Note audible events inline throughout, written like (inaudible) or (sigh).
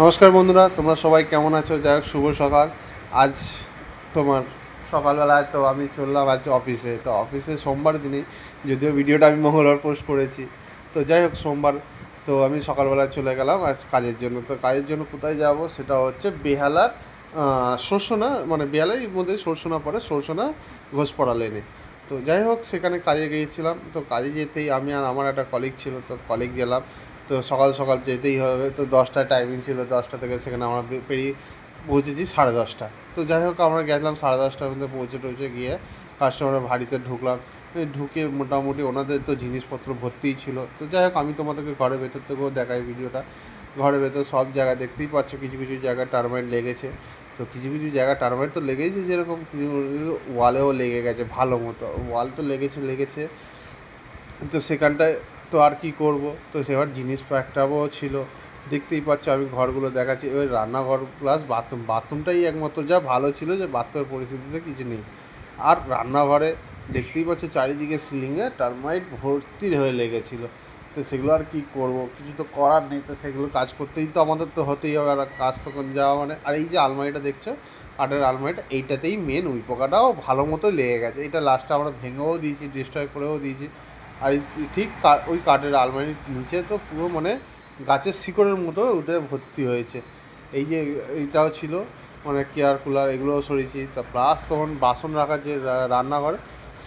নমস্কার বন্ধুরা, তোমরা সবাই কেমন আছো? যাই হোক, শুভ সকাল। আজ তোমার সকালবেলায় তো আমি চললাম আজ অফিসে তো অফিসে সোমবার দিনে যদিও ভিডিওটা আমি মঙ্গলবার পোস্ট করেছি। তো যাই হোক, সোমবার তো আমি সকালবেলায় চলে গেলাম আজ কাজের জন্য। তো কাজের জন্য কোথায় যাব সেটা হচ্ছে বেহালার সরসোনা মানে বেহালার মধ্যে সরসোনা পড়ে সরসোনা ঘোষপড়া লেনে। তো যাই হোক, সেখানে কাজে গিয়েছিলাম। তো কাজে যেতেই আমি আর আমার একটা কলিগ ছিল, তো কলিগ গেলাম। তো সকাল সকাল যেতেই হবে। তো দশটায় টাইমিং ছিল, দশটা থেকে সেখানে আমরা পেরিয়ে পৌঁছেছি সাড়ে দশটা। তো যাই হোক, আমরা গেছিলাম সাড়ে দশটার মধ্যে পৌঁছে টৌঁছে গিয়ে কাস্টমারের বাড়িতে ঢুকলাম। ঢুকে মোটামুটি ওনাদের তো জিনিসপত্র ভর্তিই ছিল। তো যাই হোক, আমি তোমাদেরকে ঘরের ভেতর থেকেও দেখাই ভিডিওটা। ঘরের ভেতর সব জায়গায় দেখতেই পাচ্ছ, কিছু কিছু জায়গায় টার্মাইট লেগেছে। তো কিছু কিছু জায়গায় টার্মাইট তো লেগেছে যেরকম ওয়ালেও লেগে গেছে ভালো মতো। ওয়াল তো লেগেছে লেগেছে। তো সেখানটায় তো আর কি করব? তো সেবার জিনিস একটাও ছিল। দেখতেই পাচ্ছ আমি ঘরগুলো দেখাচ্ছি। ওই রান্নাঘর প্লাস বাথরুম বাথরুমটাই একমাত্র যা ভালো ছিল যে বাথরুমের পরিস্থিতিতে কিছু নেই। আর রান্নাঘরে দেখতেই পাচ্ছ চারিদিকে সিলিংয়ে টার্মাইট ভর্তি হয়ে লেগেছিলো। তো সেগুলো আর কি করব? কিছু তো করার নেই, তো সেগুলো কাজ করতেই তো আমাদের তো হতেই হবে। আর কাজ তখন যাওয়া মানে আর এই যে আলমারিটা দেখছ? কাঠের আলমারিটা, এইটাতেই মেন উই পোকাটাও ভালো মতো লেগে গেছে। এটা লাস্টে আমরা ভেঙেও দিয়েছি ডিস্ট্রয় করেও দিয়েছি। আর ঠিক ওই কাঠের আলমারির নিচে তো পুরো মানে গাছের শিকড়ের মতো উঠে ভর্তি হয়েছে। এই যে এইটাও ছিল মানে কেয়ার কুলার এগুলোও সরিয়েছি। তা প্লাস তখন বাসন রাখার যে রান্নাঘর,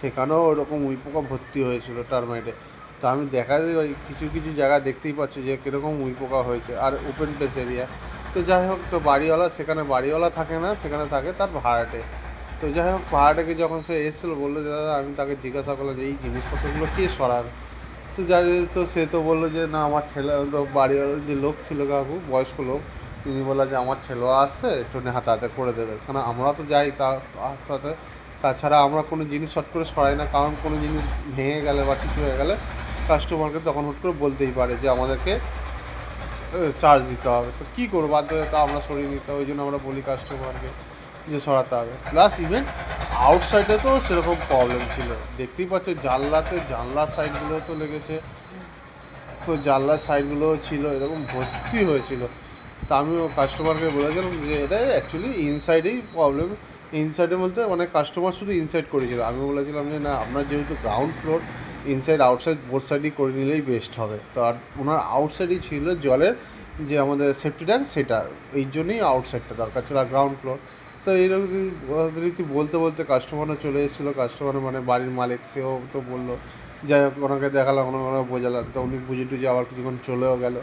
সেখানেও ওরকম উই পোকা ভর্তি হয়েছিল টার্মাইটে তো আমি দেখা যায় কিছু কিছু জায়গা দেখতেই পাচ্ছ যে কীরকম উই পোকা হয়েছে, আর ওপেন প্লেস এরিয়া তো যাই হোক, তো বাড়িওয়ালা, সেখানে বাড়িওয়ালা থাকে না, সেখানে থাকে তার ভাড়াটে। তো যাই হোক ভাড়াটাকে যখন সে এসেছিল, বলল যে, দাদা, আমি তাকে জিজ্ঞাসা করলাম যে, এই জিনিসপত্রগুলো কে সরাবে তো জানি তো সে তো বলল যে, না, আমার ছেলে বাড়িওয়ালা যে লোক ছিল কাকু, বয়স্ক লোক, তিনি বললেন যে, আমার ছেলেও আসছে, একটু হাতে হাতে করে দেবে। কারণ আমরা তো যাই তা হাতে হাতে তাছাড়া আমরা কোনো জিনিস শর্ট করে সরাই না, কারণ কোনো জিনিস ভেঙে গেলে বা কিছু হয়ে গেলে কাস্টমারকে তখন হুট করে বলতেই পারে যে, আমাদেরকে চার্জ দিতে হবে। তো কী করব? বাধ্য তো আমরা সরিয়ে নিতে হবে ওই জন্য আমরা বলি কাস্টমারকে যে সরাতে হবে। প্লাস ইভেন আউটসাইডে তো সেরকম প্রবলেম ছিল। দেখতেই পাচ্ছ, জানলাতে, জানলার সাইডগুলো তো লেগেছে। তো জানলার সাইডগুলোও ছিল, এরকম ভর্তি হয়েছিল। তা আমি কাস্টমারকে বলেছিলাম যে, এটা অ্যাকচুয়ালি ইনসাইডেই প্রবলেম ইনসাইডে বলতে মানে কাস্টমার শুধু ইনসাইড করেছিল। আমি বলেছিলাম যে, না আপনার যেহেতু ground floor inside outside board সাইডই করে নিলেই বেস্ট হবে। তো আর ওনার আউটসাইডই ছিল জলের যে আমাদের সেফটি ট্যাঙ্ক সেটা, এই জন্যই আউটসাইডটা দরকার ছিল, আর গ্রাউন্ড ফ্লোর তো এইরকম রীতি বলতে বলতে কাস্টমারও চলে এসেছিল। কাস্টমার মানে বাড়ির মালিক, সেও তো বলল, যাই হোক, ওনাকে দেখালাম, ওনাকে বোঝালাম। তো উনি বুঝে টুঝে আবার কিছুক্ষণ চলেও গেল।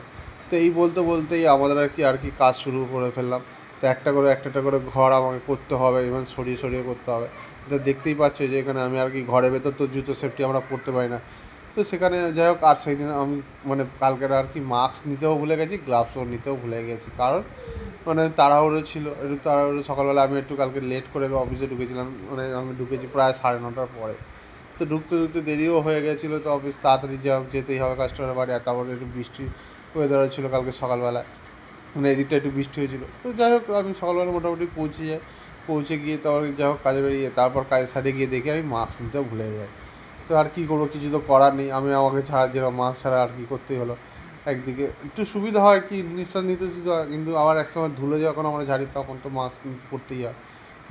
তো এই বলতে বলতেই আমাদের আর কি আর কি কাজ শুরু করে ফেললাম। তো একটা করে একটা করে ঘর আমাকে করতে হবে এবং সরিয়ে সরিয়ে করতে হবে। তো দেখতেই পাচ্ছ যে এখানে আমি আর কি ঘরের ভেতর তো জুতো সেফটি আমরা পরতে পারি না। তো সেখানে যাই হোক, আর সেই দিন আমি মানে কালকের আর কি মাস্ক নিতেও ভুলে গেছি গ্লাভসও নিতেও ভুলে গেছি। কারণ মানে তাড়াহুড়ো ছিল, একটু তাড়াহুড়ো, সকালবেলা আমি একটু কালকে লেট করে অফিসে ঢুকেছিলাম মানে আমি ঢুকেছি প্রায় সাড়ে নটার পরে। তো ঢুকতে ঢুকতে দেরিও হয়ে গেছিল, তো অফিস তাড়াতাড়ি যা হোক, যেতেই হবে কাস্টমার বাড়ি। আর তারপরে একটু বৃষ্টি ওয়েদার ছিল কালকে সকালবেলা মানে এদিকটা একটু বৃষ্টি হয়েছিল। তো যাই হোক, আমি সকালবেলা মোটামুটি পৌঁছে যাই, পৌঁছে গিয়ে তারপর যাই হোক, কাজে বেরিয়ে, তারপর কাজের সাইডে গিয়ে দেখি আমি মাস্ক নিতেও ভুলে যাই। তো আর কী করব, কিছু তো করার নেই। আমি আমাকে ছাড়া যেরকম মাস্ক ছাড়া আর কি করতেই হলো। একদিকে একটু সুবিধা হয় কি, নিঃশ্বাস নিতে সুবিধা হয়, কিন্তু আবার একসময় ধুলে যখন আমরা ঝাড়ি তখন তো মাস্ক পরতেই হয়।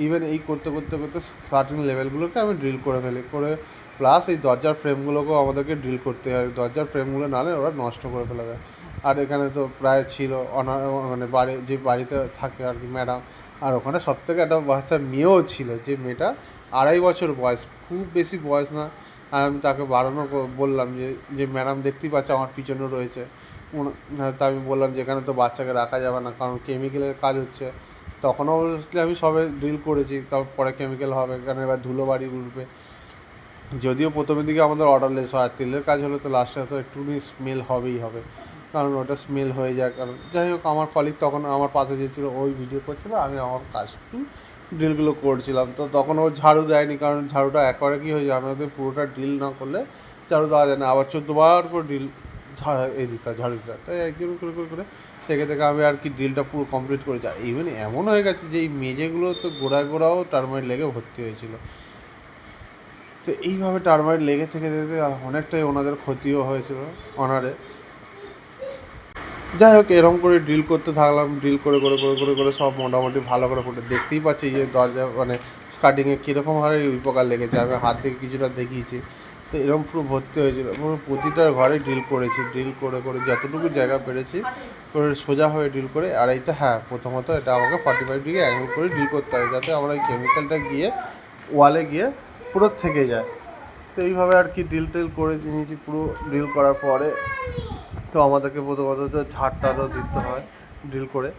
ইভেন এই করতে করতে করতে সার্টিন লেভেলগুলোকে আমি ড্রিল করে ফেলি। করে প্লাস এই দরজার ফ্রেমগুলোকেও আমাদেরকে ড্রিল করতে হয়। দরজার ফ্রেমগুলো নালে ওরা নষ্ট করে ফেলে দেয় আর এখানে তো প্রায় ছিল অনার মানে বাড়ি, যে বাড়িতে থাকে আর কি ম্যাডাম আর ওখানে সব থেকে একটা বাচ্চা মেয়েও ছিল। যে মেয়েটা আড়াই বছর বয়স, খুব বেশি বয়স না। আমি তাকে বাড়ানো বললাম যে যে ম্যাডাম দেখতেই পাচ্ছে আমার পিছনে রয়েছে। হ্যাঁ, তা আমি বললাম যে এখানে তো বাচ্চাকে রাখা যাবে না কারণ কেমিক্যালের কাজ হচ্ছে। তখন অবভিয়াসলি আমি সবে ড্রিল করেছি তারপরে কেমিক্যাল হবে এখানে এবার ধুলো বাড়ি উঠবে। যদিও প্রথমের দিকে আমাদের অর্ডারলেস হয় তেলের কাজ হলে তো লাস্টে তো একটুখানি স্মেল হবেই হবে। কারণ ওটা স্মেল হয়ে যায় কারণ যাই হোক আমার কলিগ তখন আমার পাশে যে ছিল ওই ভিডিও করছিল আমি আমার কাজ ড্রিলগুলো করছিলাম। তো তখন ও ঝাড়ু দেয়নি, কারণ ঝাড়ুটা একবারে কী হয়ে যায় আমাদের পুরোটা ড্রিল না করলে ঝাড়ু দেওয়া যায় না। আবার চোদ্দোবার করে ড্রিল ঝাড়া, এই দিতে ঝাড়ু দিতে তাই একজন করে করে করে থেকে থেকে আমি আর কি ড্রিলটা পুরো কমপ্লিট করেছি আর ইভেন এমন হয়ে গেছে যে এই মেঝেগুলো তো গোড়ায়, গোড়াও টার্মাইট লেগে ভর্তি হয়েছিল। তো এইভাবে টার্মাইট লেগে থেকে থেকে অনেকটাই ওনাদের ক্ষতিও হয়েছিল অনারে যাই হোক, এরকম করে ড্রিল করতে থাকলাম ড্রিল করে করে করে করে করে সব মোটামুটি ভালো করে ফুটে দেখতেই পাচ্ছি যে দরজা মানে স্কার্টিংয়ে কীরকম হারে উপকার লেগেছে। আমি হাত থেকে কিছুটা দেখিয়েছি। তো এরকম পুরো ভর্তি হয়েছিল। পুরো প্রতিটা ঘরে ড্রিল করেছি ড্রিল করে করে যতটুকু জায়গা পেরেছি, করে সোজা হয়ে ড্রিল করে আর এইটা হ্যাঁ প্রথমত এটা আমাকে ফর্টি ফাইভ ডিগ্রি অ্যাঙ্গেল করে ড্রিল করতে হবে যাতে আমরা ওই কেমিক্যালটা গিয়ে ওয়ালে গিয়ে পুরো থেকে যায়। তো এইভাবে আর কি ড্রিল টিল করে নিয়েছি। পুরো ড্রিল করার পরে তো আমাদেরকে প্রথমত ঝাড়টারও দিতে হয় ড্রিল করে।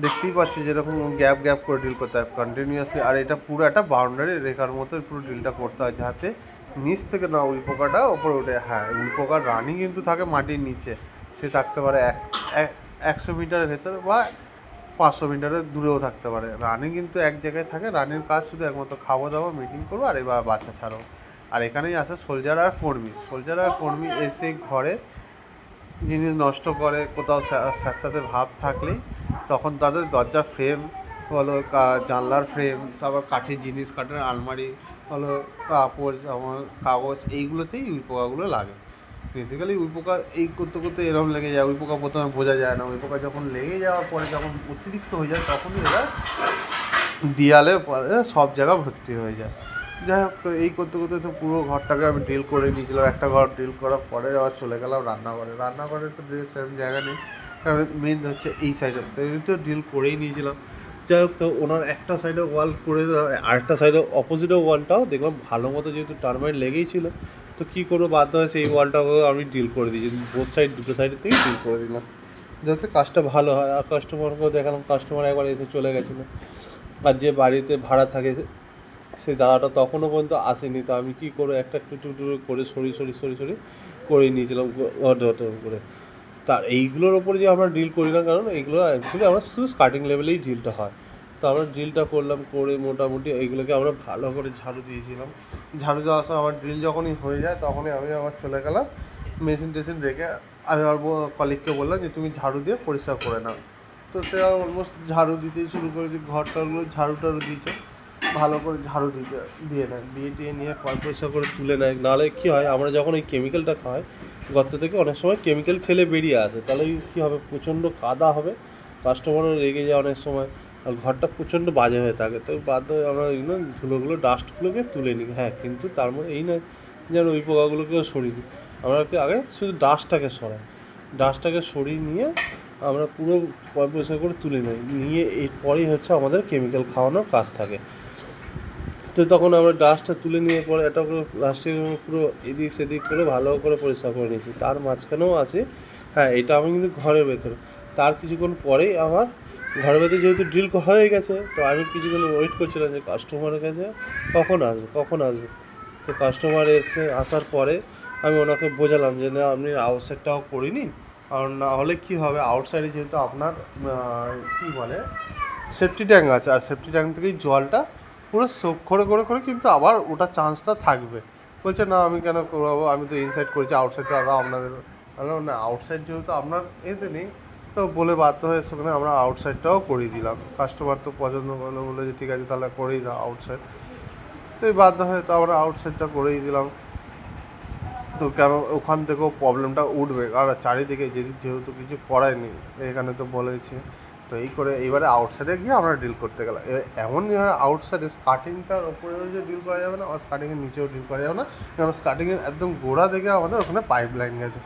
দেখতেই পাচ্ছি যেরকম গ্যাপ গ্যাপ করে ড্রিল করতে হয় কন্টিনিউয়াসলি আর এটা পুরো একটা বাউন্ডারি রেখার মতো পুরো ড্রিলটা করতে হয় যাতে নিচ থেকে না উই পোকাটা ওপরে ওঠে হ্যাঁ উই পোকার রানি কিন্তু থাকে মাটির নিচে। সে থাকতে পারে এক, এক- একশো মিটারের ভেতরে বা পাঁচশো মিটারের দূরেও থাকতে পারে। রানি কিন্তু এক জায়গায় থাকে, রানির কাজ শুধু একমাত্র খাওয়া দাওয়া মিটিং করব আর এবার বাচ্চা ছাড়াও আর এখানেই আসে সোলজার আর কর্মী। সোলজার আর কর্মী এসে ঘরে জিনিস নষ্ট করে, কোথাও স্যাঁতস্যাঁতে ভাব থাকলেই তখন তাদের দরজার ফ্রেম বলো জানলার ফ্রেম তারপর কাঠের জিনিস, কাঠের আলমারি বলো কাপড় আমার কাগজ, এইগুলোতেই উই পোকাগুলো লাগে। বেসিক্যালি উই পোকা এই করতে করতে এরকম লেগে যায় উই পোকা প্রথমে বোঝা যায় না। উই পোকা যখন লেগে যাওয়ার পরে যখন অতিরিক্ত হয়ে যায়, তখনই এরা দেয়ালে পরে সব জায়গা ভর্তি হয়ে যায়। যাই হোক, তো এই করতে করতে তো পুরো ঘরটাকে আমি ড্রিল করে নিয়েছিলাম। একটা ঘর ড্রিল করার পরে আবার চলে গেলাম রান্নাঘরে। রান্নাঘরে তো ড্রিল সেরকম জায়গা নেই, কারণ মেন হচ্ছে এই সাইডে তো এই তো ড্রিল করেই নিয়েছিলাম। যাই হোক, তো ওনার একটা সাইডে ওয়াল করে আরেকটা সাইডে অপোজিটে ওয়ালটাও দেখলাম ভালো মতো যেহেতু টার্মাইট লেগেই ছিল, তো কী করব, বাধ্য হয়েছে সেই ওয়ালটাকেও আমি ডিল করে দিয়েছি। বোথ সাইড দুটো সাইডের থেকেই ডিল করে দিলাম। যাতে কাজটা ভালো হয়। আর কাস্টমারকেও দেখালাম কাস্টমার একবার এসে চলে গেছিল। আর যে বাড়িতে ভাড়া থাকে সেই দাদাটা তখনও পর্যন্ত আসেনি। তো আমি কী করে একটা একটু একটু করে সরি সরি সরি সরি করে নিয়েছিলাম করে। তার এইগুলোর ওপরে যে আমরা ডিল করি না কারণ এইগুলো অ্যাকচুয়ালি আমরা শুধু স্টার্টিং লেভেলেই ডিলটা হয়। তো আমরা ড্রিলটা করলাম, করে মোটামুটি এইগুলোকে আমরা ভালো করে ঝাড়ু দিয়েছিলাম। ঝাড়ু দেওয়ার সময় আমার ড্রিল যখনই হয়ে যায় তখনই আমি আবার চলে গেলাম মেশিন টেশিন রেখে আমি আমার কলিগকে বললাম যে, তুমি ঝাড়ু দিয়ে পরিষ্কার করে নাও। তো সে অলমোস্ট ঝাড়ু দিতেই শুরু করেছে ঘরটাগুলো ঝাড়ু টাড়ু দিয়েছে। ভালো করে ঝাড়ু দিতে, দিয়ে নেয়। দিয়ে দিয়ে নিয়ে পয় পয়সা করে তুলে নেয়। নাহলে কী হয়, আমরা যখন ওই কেমিক্যালটা খাই, গর্ত থেকে অনেক সময় কেমিক্যাল ঠেলে বেরিয়ে আসে। তাহলে কী হবে, প্রচণ্ড কাদা হবে কাস্টমারও রেগে যায় অনেক সময়। আর ঘরটা প্রচণ্ড বাজে হয়ে থাকে। তো বাধ্য আমরা এগুলো ধুলোগুলো ডাস্টগুলোকে তুলে নিই। হ্যাঁ কিন্তু তার মধ্যে এই নয় যেন ওই পোকাগুলোকেও সরিয়ে দিই। আমরা কি আগে শুধু ডাস্টটাকে সরাই। ডাস্টটাকে সরিয়ে নিয়ে আমরা পুরো পয় পয়সা করে তুলে নিই। নিয়ে এরপরেই হচ্ছে আমাদের কেমিক্যাল খাওয়ানোর কাজ থাকে। তো তখন আমরা ডাস্টটা তুলে নিয়ে পরে এটা পুরো প্লাস্টিক পুরো এদিক সেদিক করে ভালো করে পরিষ্কার করে নিয়েছি। তার মাঝখানেও আছে হ্যাঁ এটা আমি কিন্তু ঘরের ভেতরে। তার কিছুক্ষণ পরেই আমার ঘরের ভেতরে যেহেতু ড্রিল হয়ে গেছে, তো আমি কিছুক্ষণ ওয়েট করছিলাম যে কাস্টমারের কাছে কখন আসবে কখন আসবে। তো কাস্টমার এসে আসার পরে আমি ওনাকে বোঝালাম যে, না, আপনি আউটসাইডটাও করিনি। আর না হলে কী হবে? আউটসাইডে যেহেতু আপনার কী বলে সেফটি ট্যাঙ্ক আছে। আর সেফটি ট্যাঙ্ক থেকেই জলটা পুরো সোপ করে করে করে কিন্তু আবার ওটা চান্সটা থাকবে। বলছে, না, আমি কেন করব? আমি তো ইনসাইড করেছি আউটসাইডটা আলাদা আপনাদের না আউটসাইড যেহেতু আপনার এতে নেই, তো বলে বাধ্য হয়ে সেখানে আমরা আউটসাইডটাও করিয়ে দিলাম। কাস্টমার তো পছন্দ করল বলে যে, ঠিক আছে, তাহলে করেই দাও আউটসাইড তো এই বাধ্য হয়ে তো আমরা আউটসাইডটা করেই দিলাম। তো কেন ওখান থেকেও প্রবলেমটা উঠবে। আর চারিদিকে যেদিক যেহেতু কিছু করায়নি, এখানে তো বলেছি তো এই করে এবারে আউটসাইডে গিয়ে আমরা ডিল করতে গেলাম। এমন আউটসাইডে স্কার্টিংটার ওপরে যে ডিল করা যাবে না আর স্কার্টিংয়ের নিচেও ডিল করা যাবে না। কারণ স্কার্টিংয়ের একদম গোড়া থেকে আমাদের ওখানে পাইপ লাইন গেছে।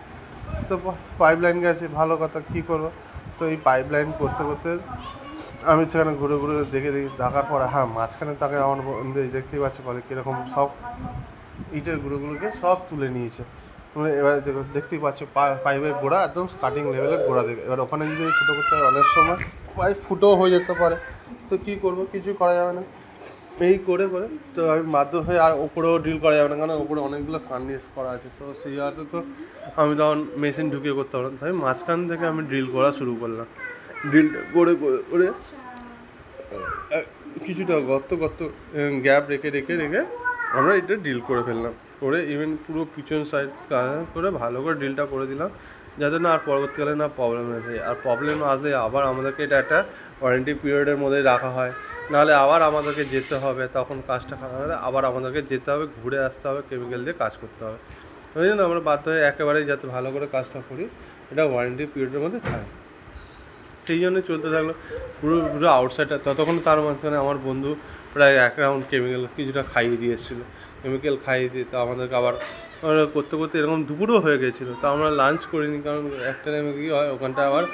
তো পাইপ লাইন গেছে, ভালো কথা, কী করব? তো এই পাইপ লাইন করতে করতে আমি সেখানে ঘুরে ঘুরে দেখে দেখি, দেখার পরে হ্যাঁ মাঝখানে তাকে আমার দেখতেই পাচ্ছি, বলে কীরকম সব ইটের গুঁড়োগুলোকে সব তুলে নিয়েছে। এবার দেখো, দেখতেই পাচ্ছ পাইপের গোড়া একদম স্টার্টিং লেভেলের গোড়া থেকে এবার ওখানে যদি ফুটো করতে হয়, অনেক সময় পাইপ ফুটো হয়ে যেতে পারে। তো কী করব, কিছু করা যাবে না। এই করে করে তো আমি বাধ্য হয়ে আর ওপরেও ডিল করা যাবে না, কারণ ওপরে অনেকগুলো ফার্নিশ করা আছে। তো সেই হাতে তো আমি তখন মেশিন ঢুকিয়ে করতে পারলাম। তাই মাঝখান থেকে আমি ড্রিল করা শুরু করলাম। ড্রিল করে করে করে কিছুটা গর্ত গর্ত গ্যাপ রেখে রেখে রেখে আমরা এটা ডিল করে ফেললাম। করে ইভেন পুরো পিছন সাইড করে ভালো করে ডিলটা করে দিলাম, যাতে না আর পরবর্তীকালে না প্রবলেম আসে আর প্রবলেম আসলে আবার আমাদেরকে এটা একটা ওয়ারেন্টি পিরিয়ডের মধ্যে রাখা হয়। নাহলে আবার আমাদেরকে যেতে হবে, তখন কাজটা খারাপ হলে আবার আমাদেরকে যেতে হবে, ঘুরে আসতে হবে কেমিক্যাল দিয়ে কাজ করতে হবে। ওই জন্য আমরা বাধ্য হয়ে একেবারেই যাতে ভালো করে কাজটা করি, এটা ওয়ারেন্টি পিরিয়ডের মধ্যে থাকে। সেই জন্য চলতে থাকল, পুরো পুরো আউটসাইডটা ততক্ষণ তার মাঝখানে আমার বন্ধু প্রায় এক রাউন্ড কেমিক্যাল কিছুটা খাইয়ে দিয়ে এসেছিল। কেমিক্যাল খাইয়ে দিয়ে, তো আমাদেরকে আবার করতে করতে এরকম দুপুরও হয়ে গেছিল। তো আমরা লাঞ্চ করিনি, কারণ একটা টাইমে কী হয়, ওখানটা আবার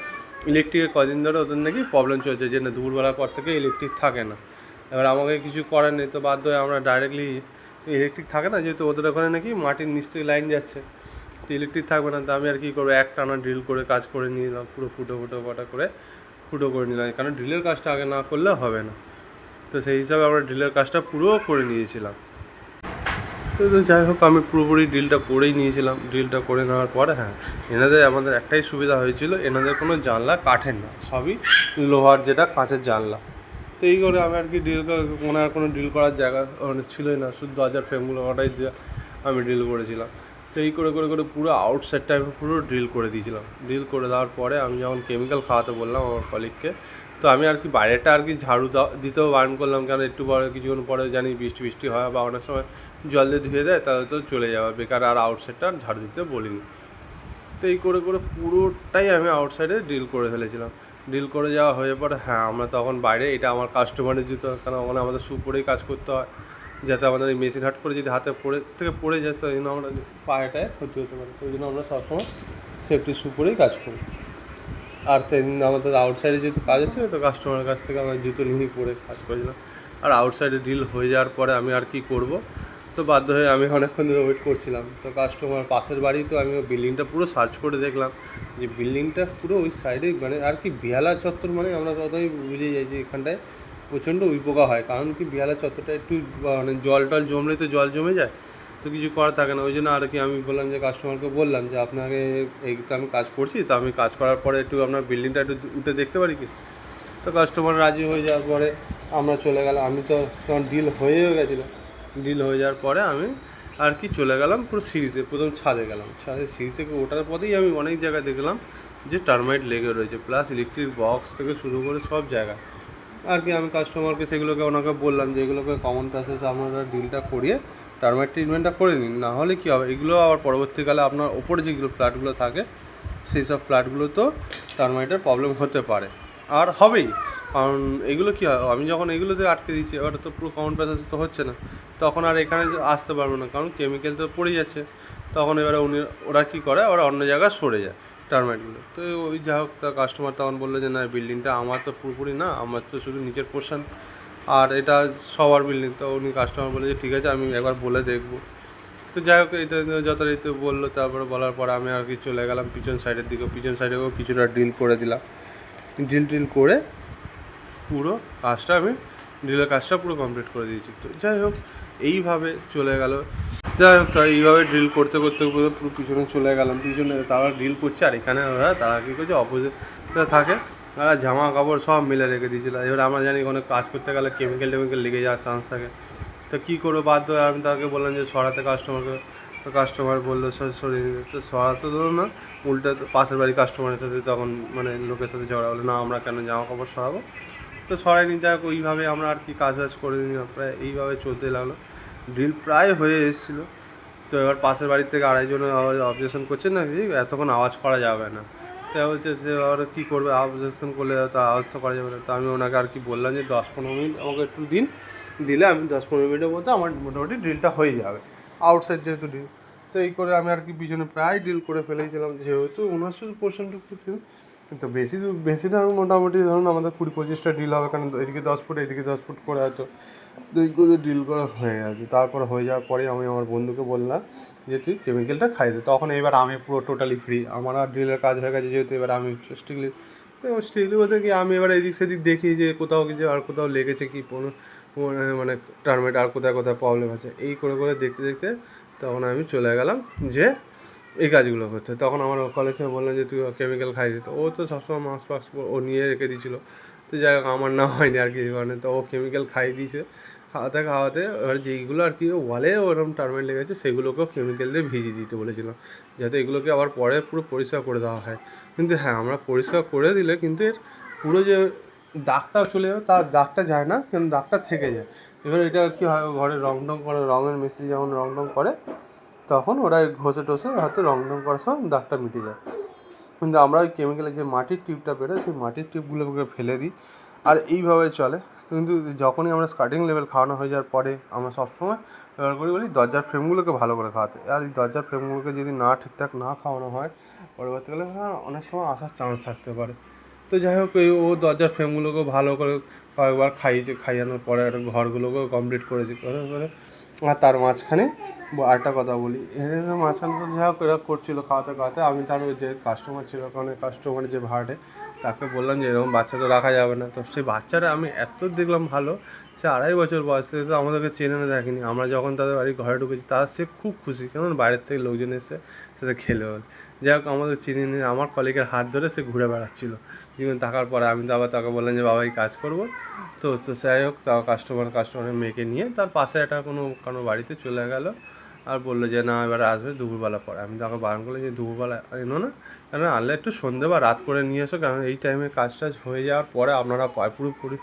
ইলেকট্রিকের কদিন ধরে ওদের নাকি প্রবলেম চলছে, যে না দুপুরবেলার পর থেকে ইলেকট্রিক থাকে না। এবার আমাকে কিছু করার নেই, তো বাধ্য হয়ে আমরা ডাইরেক্টলি ইলেকট্রিক থাকে না, যেহেতু ওদের ওখানে নাকি মাটির নিচ থেকে লাইন যাচ্ছে। তো ইলেকট্রিক থাকবে না, তো আমি আর কী করব, এক টানা ড্রিল করে কাজ করে নিলাম, পুরো ফুটো ফুটো কটা করে, ফুটো করে নিলাম। কারণ ড্রিলের কাজটা আগে না করলে হবে না। তো সেই হিসাবে আমরা ড্রিলের কাজটা পুরো করে নিয়েছিলাম। তো যাই হোক, আমি পুরোপুরি ডিলটা করেই নিয়েছিলাম। ডিলটা করে নেওয়ার পরে হ্যাঁ এনাদের আমাদের একটাই সুবিধা হয়েছিল, এনাদের কোনো জানলা কাঠের না, সবই লোহার যেটা কাঁচের জানলা। তো এই করে আমি আর কি ডিল কোনো আর কোনো ডিল করার জায়গা মানে ছিলই না, শুধু দরজার ফ্রেমগুলো ওটাই দিয়ে আমি ডিল করেছিলাম। তো এই করে করে করে পুরো আউটসাইডটা আমি পুরো ড্রিল করে দিয়েছিলাম। ড্রিল করে দেওয়ার পরে আমি যখন কেমিক্যাল খাওয়াতে বললাম আমার কলিগকে তো আমি আর কি বাইরেটা আর কি ঝাড়ু দিতেও বারণ করলাম কারণ একটু পরে, কিছুক্ষণ পরে জানি বৃষ্টি বৃষ্টি হয় বা অনেক সময় জল দিয়ে ধুয়ে দেয়, তাহলে তো চলে যাবে বেকার আর আউটসাইডটা ঝাড়ু দিতে বলিনি। তো এই করে করে পুরোটাই আমি আউটসাইডে ডিল করে ফেলেছিলাম। ডিল করে যাওয়া হয়ে পরে হ্যাঁ আমরা তখন বাইরে, এটা আমার কাস্টমারের জুতো, কারণ ওখানে আমাদের শু পরেই কাজ করতে হয়। যাতে আমাদের এই মেশিন হাট করে যদি হাতে পড়ে, থেকে পড়ে যায় তো ওই জন্য আমরা পায়েটায় ক্ষতি হতে পারে। ওই জন্য আমরা সবসময় সেফটি শু পরেই কাজ করি। আর সেদিন আমাদের আউটসাইডে যেহেতু কাজ হচ্ছে তো কাস্টমারের কাছ থেকে আমরা জুতো নিয়েই পরে কাজ করেছিলাম। আর আউটসাইডে ডিল হয়ে যাওয়ার পরে আমি আর কি করব? তো বাধ্য হয়ে আমি অনেকক্ষণ ধরে ওয়েট করছিলাম। তো কাস্টমার পাশের বাড়ি, তো আমি বিল্ডিংটা পুরো সার্চ করে দেখলাম। যে বিল্ডিংটা পুরো ওই সাইডে মানে আর কি বিহালা চত্বর মানে আমরা ততই বুঝে যাই যে এখানটায় প্রচণ্ড উইপোকা হয়। কারণ কি বিহালা চত্বরটা একটু মানে জল টল জমলে তো জল জমে যায়, তো কিছু করা থাকে না। ওই জন্য আর কি আমি বললাম যে কাস্টমারকে বললাম যে, আপনাকে এই তো আমি কাজ করছি, তো আমি কাজ করার পরে একটু আপনার বিল্ডিংটা একটু উঠে দেখতে পারি কি? তো কাস্টমার রাজি হয়ে যাওয়ার পরে আমরা চলে গেলাম। আমি তো তখন ডিল হয়েও গেছিল ডিল হয়ে যাওয়ার পরে আমি আর কি চলে গেলাম পুরো সিঁড়িতে, প্রথম ছাদে গেলাম। ছাদে সিঁড়ি থেকে ওঠার পরেই আমি অনেক জায়গায় দেখলাম যে টার্মাইট লেগে রয়েছে প্লাস ইলেকট্রিক বক্স থেকে শুরু করে সব জায়গায় আর কি আমি কাস্টমারকে সেগুলোকে, ওনাকে বললাম যে এগুলোকে কমন প্রসেস আপনারা ডিলটা করিয়ে টার্মাইট ট্রিটমেন্টটা করে নিন, না হলে কী হবে? এগুলো আবার পরবর্তীকালে আপনার ওপরে যেগুলো ফ্ল্যাটগুলো থাকে, সেই সব ফ্ল্যাটগুলো তো টার্মাইটের প্রবলেম হতে পারে। আর হবেই, কারণ এগুলো কী হয়, আমি যখন এগুলোতে আটকে দিচ্ছি এবার তো পুরো কমন প্রসেস তো হচ্ছে না। তখন আর এখানে আসতে পারব না, কারণ কেমিক্যাল তো পড়ে যাচ্ছে। তখন এবারে উনি, ওরা কী করে? ওরা অন্য জায়গায় সরে যায় টার্মাইটগুলো তো ওই যা হোক, তা কাস্টমার তখন বলল যে, না বিল্ডিংটা আমার তো পুরোপুরি না, আমার তো শুধু নিচের পোর্শন আর এটা সবার বিল্ডিং তো উনি কাস্টমার বলে যে, ঠিক আছে, আমি একবার বলে দেখব। তো যাই হোক, এটা যথারীতি বলল, তারপরে বলার পর আমি আর কি চলে গেলাম পিছন সাইডের দিকে। পিছন সাইডেও কিছুটা ড্রিল করে দিলাম। ডিল টিল করে পুরো কাজটা আমি ডিলের কাজটা পুরো কমপ্লিট করে দিয়েছি। তো যাই হোক এইভাবে চলে গেল। যাই হোক তাই এইভাবে ড্রিল করতে করতে পুরো পিছনে চলে গেলাম। পিছনে তারা ড্রিল করছে আর এখানে ওরা, তারা কী করছে? অপোজিট থাকে। তারা জামা কাপড় সব মিলে রেখে দিয়েছিল। এবার আমরা জানি কোনো কাজ করতে গেলে কেমিক্যাল টেমিক্যাল লেগে যাওয়ার চান্স থাকে। তো কী করব? বাধ্য আমি তাকে বললাম যে, সরাতে কাস্টমারকে তো কাস্টমার বলল "সর- তো সরাতে ধরো না। উল্টে পাশের বাড়ির কাস্টমারের সাথে তখন মানে লোকের সাথে ঝগড়া হলো। না, আমরা কেন জামা কাপড় সরাবো? তো সরাই নিতে হোক ওইভাবে আমরা আর কি কাজ বাজ করে নিলাম প্রায় এইভাবে চলতে লাগল। ড্রিল প্রায় হয়ে এসেছিল। তো এবার পাশের বাড়ির থেকে আড়াইজন আওয়াজ অবজেকশন করছে না যে এতক্ষণ আওয়াজ করা যাবে না। তো বলছে যে আর কী করবে? অবজেকশন করলে তো আওয়াজ তো করা যাবে না। তো আমি ওনাকে আর কি বললাম যে, দশ পনেরো মিনিট আমাকে একটু দিন। দিলে আমি দশ পনেরো মিনিটের মধ্যে আমার মোটামুটি ড্রিলটা হয়ে যাবে। আউটসাইড যেহেতু ড্রিল তো এই করে আমি আর কি পিছনে প্রায় ডিল করে ফেলেছিলাম। যেহেতু ওনার শুধু পোর্শনটুকু তো বেশি বেশি না, মোটামুটি ধরুন আমাদের কুড়ি পঁচিশটা ডিল হবে, কারণ এদিকে দশ ফুট, এদিকে দশ ফুট করে হয়তো এইগুলো ডিল করা হয়ে গেছে। তারপর হয়ে যাওয়ার পরে আমি আমার বন্ধুকে বললাম যে, তুই কেমিক্যালটা খাই দে। তখন এবার আমি পুরো টোটালি ফ্রি আমার আর ড্রিলের কাজ হয়ে গেছে, যেহেতু এবার আমি স্ট্রিকলি স্ট্রিকলি বলতে কি, আমি এবার এদিক সেদিক দেখি যে কোথাও কিছু, আর কোথাও লেগেছে কি, কোনো মানে টার্মেট আর কোথায় কোথায় প্রবলেম আছে। এই করে করে দেখতে দেখতে তখন আমি চলে গেলাম যে এই কাজগুলো করতে তখন আমার কলেজ বললাম যে, তুই কেমিক্যাল খাই দিত ও তো সবসময় মাস্ক ফাস্ক ও নিয়ে রেখে দিয়েছিলো। তো যাই হোক, আমার না হয়নি আর কি কারণে। তো ও কেমিক্যাল খাইয়ে দিয়েছে। খাওয়াতে খাওয়াতে এবার যেইগুলো আর কি ওয়ালে ওরকম টার্মেট লেগেছে সেগুলোকেও কেমিক্যাল দিয়ে ভিজিয়ে দিতে বলেছিলাম। যাতে এগুলোকে আবার পরে পুরো পরিষ্কার করে দেওয়া হয়। কিন্তু হ্যাঁ আমরা পরিষ্কার করে দিলে কিন্তু এর পুরো যে দাগটা চলে যাবে, তার দাগটা যায় না, কিন্তু দাগটা থেকে যায়। এবার এটা কী হয় ঘরে রং টং করে, রঙের মিস্ত্রি যেমন রং টং করে তখন ওরা ঘষে টষে হয়তো রং টং করার সময় দাগটা মিটে যায়। কিন্তু আমরা ওই কেমিক্যালের যে মাটির টিউবটা বেরোয়, সেই মাটির টিউবগুলোকে ফেলে দিই। আর এইভাবে চলে। কিন্তু যখনই আমরা স্টার্টিং লেভেল খাওয়ানো হয়ে যাওয়ার পরে আমরা সবসময় ব্যবহার করি বলি দরজার ফ্রেমগুলোকে ভালো করে খাওয়াতে। আর এই দরজার ফ্রেমগুলোকে যদি না ঠিকঠাক না খাওয়ানো হয়, পরবর্তীকালে হ্যাঁ অনেক সময় আসার চান্স থাকতে পারে। তো যাই হোক, এই ও দরজার ফ্রেমগুলোকে ভালো করে কয়েকবার খাইয়েছে, খাইয়ানোর পরে একটা ঘরগুলোকেও কমপ্লিট করেছে। করে করে আর তার মাঝখানে আরেকটা কথা বলি। এদের মাঝখানে তো যা হোক করছিল, খাওয়াতে খাওয়াতে। আমি তার ওই যে কাস্টমার ছিল ওখানে কাস্টমার যে ভাড়াটে তাকে বললাম যে এরকম বাচ্চা তো রাখা যাবে না। তো সেই বাচ্চাটা আমি এত দেখলাম ভালো, সে আড়াই বছর বয়স থেকে তো আমাদেরকে চেনে না, দেখেনি। আমরা যখন তাদের বাড়ি ঘরে ঢুকেছি, তার সে খুব খুশি। কেমন? বাইরের থেকে লোকজন এসে সাথে খেলে। বলে যাই হোক, আমাদের চিনি নিয়ে আমার কলিগের হাত ধরে সে ঘুরে বেড়াচ্ছিলো। জীবন থাকার পরে আমি তো আবার তাকে বললাম যে, বাবা, এই কাজ করব। তো তো যাই হোক তা কাস্টমার কাস্টমারের মেয়েকে নিয়ে তার পাশে একটা কোনো কোনো বাড়িতে চলে গেল। আর বলল যে, না, এবার আসবে দুপুরবেলা পরে। আমি তাকে বারণ করলাম যে, দুপুরবেলা এনো না? কেন আনলে একটু সন্ধে বা রাত করে নিয়ে এসো, কারণ এই টাইমে কাজ টাজ হয়ে যাওয়ার পরে আপনারা পায় পুরোপুরি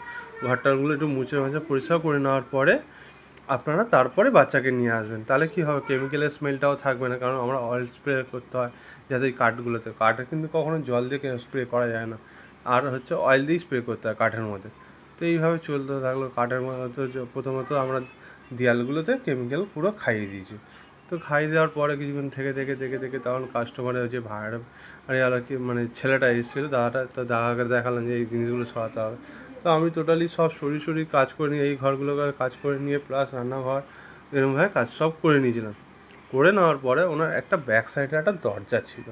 ঘরটারগুলো একটু মুছে মুছে পরিষ্কার করে নেওয়ার পরে আপনারা তারপরে বাচ্চাকে নিয়ে আসবেন। তাহলে কী হবে? কেমিক্যালের স্মেলটাও থাকবে না, কারণ আমরা অয়েল স্প্রে করতে হয় যাতে এই কাঠগুলোতে। কাঠে কিন্তু কখনো জল দিয়ে স্প্রে করা যায় না। আর হচ্ছে অয়েল দিয়েই স্প্রে করতে হয় কাঠের মধ্যে। তো এইভাবে চলতে থাকল। কাঠের মধ্যে প্রথমত আমরা দেয়ালগুলোতে কেমিক্যাল পুরো খাইয়ে দিয়েছে। তো খাইয়ে দেওয়ার পরে কিছুক্ষণ থেকে থেকে থেকে থেকে তখন কাস্টমারের যে ভাড়া আরে আর কি মানে ছেলেটা এসেছিল, দাদাটা, তো দাদাকে দেখালাম যে এই জিনিসগুলো সরাতে হবে। তো আমি টোটালি সব সরি সরি কাজ করে নিয়ে, এই ঘরগুলোকে কাজ করে নিয়ে প্লাস রান্নাঘর এরকমভাবে কাজ সব করে নিয়েছিলাম। করে নেওয়ার পরে ওনার একটা ব্যাক সাইডে একটা দরজা ছিল।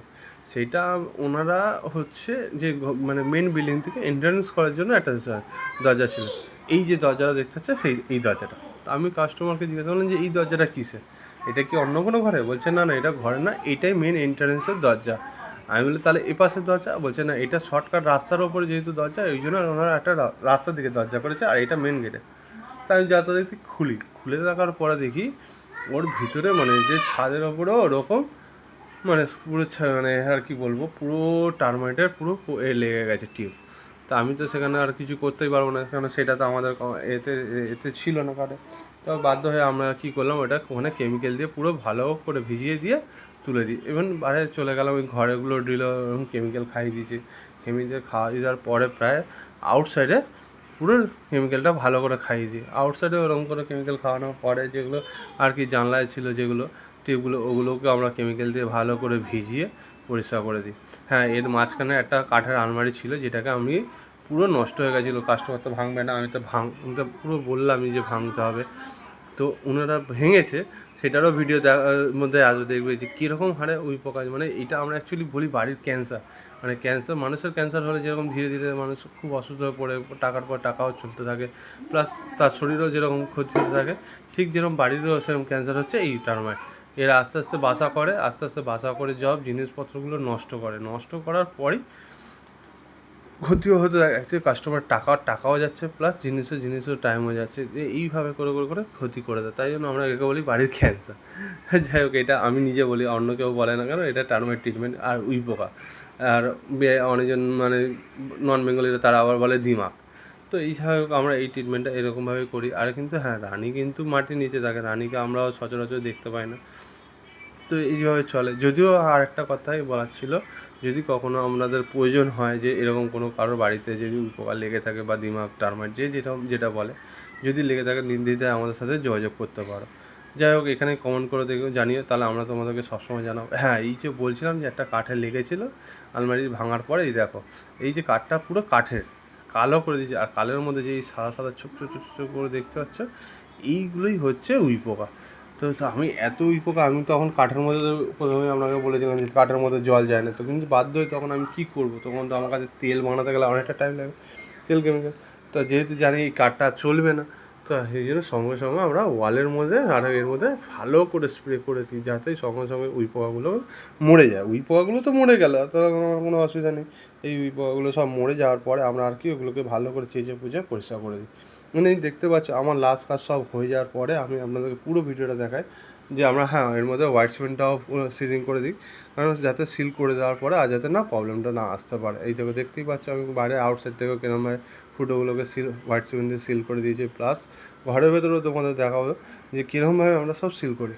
সেইটা ওনারা হচ্ছে যে মানে মেন বিল্ডিং থেকে এন্ট্রান্স করার জন্য একটা দরজা ছিল। এই যে দরজাটা দেখতে পাচ্ছে, সেই এই দরজাটা। তো আমি কাস্টমারকে জিজ্ঞাসা করলাম যে, এই দরজাটা কিসে এটা কি অন্য কোনো ঘরে? বলছে, না না, এটা ঘরে না, এটাই মেন এন্ট্রান্সের দরজা। আমি বলি তাহলে এ পাশের দরজা? বলছে, না, এটা শর্টকাট রাস্তার ওপরে যেহেতু দরজা ওই জন্য ওনারা একটা রাস্তার দিকে দরজা করেছে, আর এটা মেন গেটে তাই আমি যাতে দেখি খুলি। খুলে দেখার পরে দেখি, ওর ভিতরে মানে যে ছাদের ওপরেও ওরকম মানে পুরো মানে আর কি বলব, পুরো টার্মাইটের পুরো এ লেগে গেছে টিউব। তা আমি তো সেখানে আর কিছু করতেই পারব না কারণ সেটা তো আমাদের এতে এতে ছিল না কার্ডে তো বাধ্য হয়ে আমরা কী করলাম, ওটা ওখানে কেমিক্যাল দিয়ে পুরো ভালো করে ভিজিয়ে দিয়ে তুলে দিই। ইভেন বাইরে চলে গেলাম, ওই ঘরেগুলো দিল কেমিক্যাল খাইয়ে দিয়েছি। কেমিক্যাল খাওয়া দেওয়ার পরে প্রায় আউটসাইডে পুরো কেমিক্যালটা ভালো করে খাইয়ে দিই। আউটসাইডে ওরকম করে কেমিক্যাল খাওয়ানোর পরে যেগুলো আর কি জানলায় ছিল যেগুলো টিউবগুলো ওগুলোকে আমরা কেমিক্যাল দিয়ে ভালো করে ভিজিয়ে পরিষ্কার করে দিই। হ্যাঁ এর মাঝখানে একটা কাঠের আলমারি ছিল, যেটাকে আমি পুরো নষ্ট হয়ে গেছিল কাস্টমার তো ভাঙবে না, আমি তো ভাঙ তো পুরো বললামই যে ভাঙতে হবে। তো ওনারা ভেঙেছে, সেটারও ভিডিও মধ্যে আসবে, দেখবে যে কীরকম হারে ওই পোকা মানে এটা আমরা অ্যাকচুয়ালি বলি বাড়ির ক্যান্সার মানে ক্যান্সার মানুষের ক্যান্সার হলে যেরকম ধীরে ধীরে মানুষ খুব অসুস্থ হয়ে পড়ে, টাকার পর টাকাও চলতে থাকে প্লাস তার শরীরও যেরকম ক্ষতি হতে থাকে, ঠিক যেরকম বাড়িরও সেরকম ক্যান্সার হচ্ছে, এই টার্মায় এরা আস্তে আস্তে বাসা করে, আস্তে আস্তে বাসা করে জব জিনিসপত্রগুলো নষ্ট করে। নষ্ট করার পরই ক্ষতিও হতে অ্যাকচুয়ালি কাস্টমার টাকা, টাকাও যাচ্ছে প্লাস জিনিসের জিনিসের টাইমও যাচ্ছে। যে এইভাবে করে করে করে ক্ষতি করে দেয়। তাই জন্য আমরা একে বলি বাড়ির ক্যান্সার (laughs) যাই হোক, এটা আমি নিজে বলি, অন্য কেউ বলে না কেন, এটা টার্মের ট্রিটমেন্ট আর উই পোকা আর অনেকজন মানে নন বেঙ্গলিরা তারা আবার বলে দিমাগ। তো এই হোক আমরা এই ট্রিটমেন্টটা এরকমভাবে করি। আর কিন্তু হ্যাঁ রানী কিন্তু মাটির নিচে থাকে, রানীকে আমরাও সচরাচর দেখতে পাই না। তো এইভাবে চলে। যদিও আর একটা কথাই বলার ছিল, যদি কখনো আপনাদের প্রয়োজন হয় যে এরকম কোনো কারোর বাড়িতে যদি উপকার লেগে থাকে বা দিমাগ টার্মাইট যে যেটা যেটা বলে, যদি লেগে থাকে নির্দ্বিধায় আমাদের সাথে যোগাযোগ করতে পারো। যাই হোক এখানে কমেন্ট করে দেখো, জানিও, তাহলে আমরা তোমাদেরকে সবসময় জানাব। হ্যাঁ এই যে বলছিলাম যে একটা কাঠে লেগেছিল, আলমারি ভাঙার পরে এই দেখো, এই যে কাঠটা পুরো কাঠের। কালো করে দিয়েছে, আর কালের মধ্যে যে সাদা সাদা ছোপ ছোপ ছোপ ছোপ করে দেখতে পাচ্ছ, এইগুলোই হচ্ছে উই পোকা তো আমি এত উই পোকা আমি তখন কাঠের মধ্যে প্রথমে আপনাকে বলেছিলাম যে কাঠের মধ্যে জল যায় না। তো কিন্তু বাধ্য হয়ে তখন আমি কী করব? তখন তো আমার কাছে তেল বানাতে গেলে অনেকটা টাইম লাগবে তেল কেমিক্যাল তো যেহেতু জানি এই কাঠটা চলবে না তো সেই জন্য সঙ্গে সঙ্গে আমরা ওয়ালের মধ্যে আর এর মধ্যে ভালো করে স্প্রে করে দিই যাতে সঙ্গে সঙ্গে উই পোকাগুলো মরে যায়। উই পোকাগুলো তো মরে গেল তো আমার কোনো অসুবিধা নেই। এই উই পোকাগুলো সব মরে যাওয়ার পরে আমরা আর কি ওগুলোকে ভালো করে চেঁচে পুজে পরিষ্কার করে দিই। মানে দেখতে পাচ্ছ, আমার লাস্ট কাজ সব হয়ে যাওয়ার পরে আমি আপনাদেরকে পুরো ভিডিওটা দেখাই। যে আমরা হ্যাঁ এর মধ্যে হোয়াইট সিমেন্টটাও সিলিং করে দিই। কারণ যাতে সিল করে দেওয়ার পরে আর যাতে না প্রবলেমটা না আসতে পারে। এই থেকে দেখতেই পাচ্ছ আমি বাইরে আউটসাইড থেকেও কিরমভাবে ফুটোগুলোকে সিল হোয়াইট সিমেন্ট দিয়ে সিল করে দিয়েছি। প্লাস ঘরের ভেতরেও তোমাদের দেখা দেখাবো যে কীরকমভাবে আমরা সব সিল করি।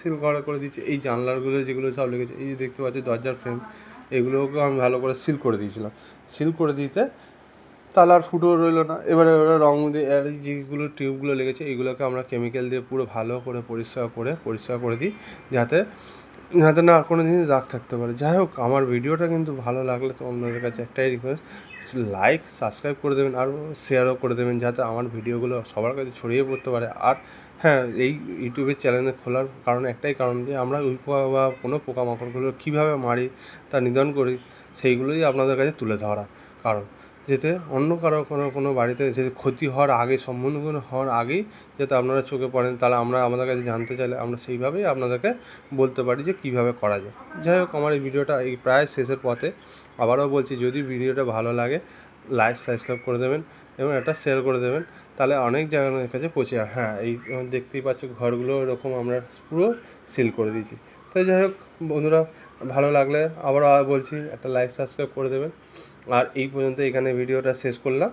সিল করা, করে দিচ্ছি এই জানলাগুলো যেগুলো সব লেগেছে, এই যে দেখতে পাচ্ছি দরজার ফ্রেম এগুলোকে আমি ভালো করে সিল করে দিয়েছিলাম। সিল করে দিতে তাহলে আর ফুটো রইল না। এবারে ওরা রং দিয়ে আর যেগুলো টিউবগুলো লেগেছে, এইগুলোকে আমরা কেমিক্যাল দিয়ে পুরো ভালো করে পরিষ্কার করে পরিষ্কার করে দিই যাতে যাতে না আর কোনো জিনিস দাগ থাকতে পারে। যাই হোক, আমার ভিডিওটা কিন্তু ভালো লাগলে তো আপনাদের কাছে একটাই রিকোয়েস্ট লাইক সাবস্ক্রাইব করে দেবেন আর শেয়ারও করে দেবেন যাতে আমার ভিডিওগুলো সবার কাছে ছড়িয়ে পড়তে পারে। আর হ্যাঁ এই ইউটিউবের চ্যানেলে খোলার কারণ একটাই কারণ যে আমরা ওই পোকা বা কোনো পোকামাকড়গুলো কীভাবে মারি তা নিধন করি, সেইগুলোই আপনাদের কাছে তুলে ধরা কারণ। যাতে অন্য কারও কোনো কোনো বাড়িতে যদি ক্ষতি হওয়ার আগে, সম্মুখীন হওয়ার আগেই যাতে আপনারা চোখে পড়েন, তাহলে আমরা আমাদের কাছে জানতে চাইলে আমরা সেইভাবেই আপনাদেরকে বলতে পারি যে কীভাবে করা যায়। যাই হোক, আমার এই ভিডিওটা এই প্রায় শেষের পথে। আবারও বলছি, যদি ভিডিওটা ভালো লাগে লাইক সাবস্ক্রাইব করে দেবেন এবং একটা শেয়ার করে দেবেন, তাহলে অনেক জায়গার কাছে পৌঁছে হ্যাঁ এই দেখতেই পাচ্ছ, ঘরগুলো এরকম আমরা পুরো সিল করে দিয়েছি। তো যাই হোক, বন্ধুরা, ভালো লাগলে আবারও বলছি, একটা লাইক সাবস্ক্রাইব করে দেবেন। আর এই পর্যন্ত এখানে ভিডিওটা শেষ করলাম।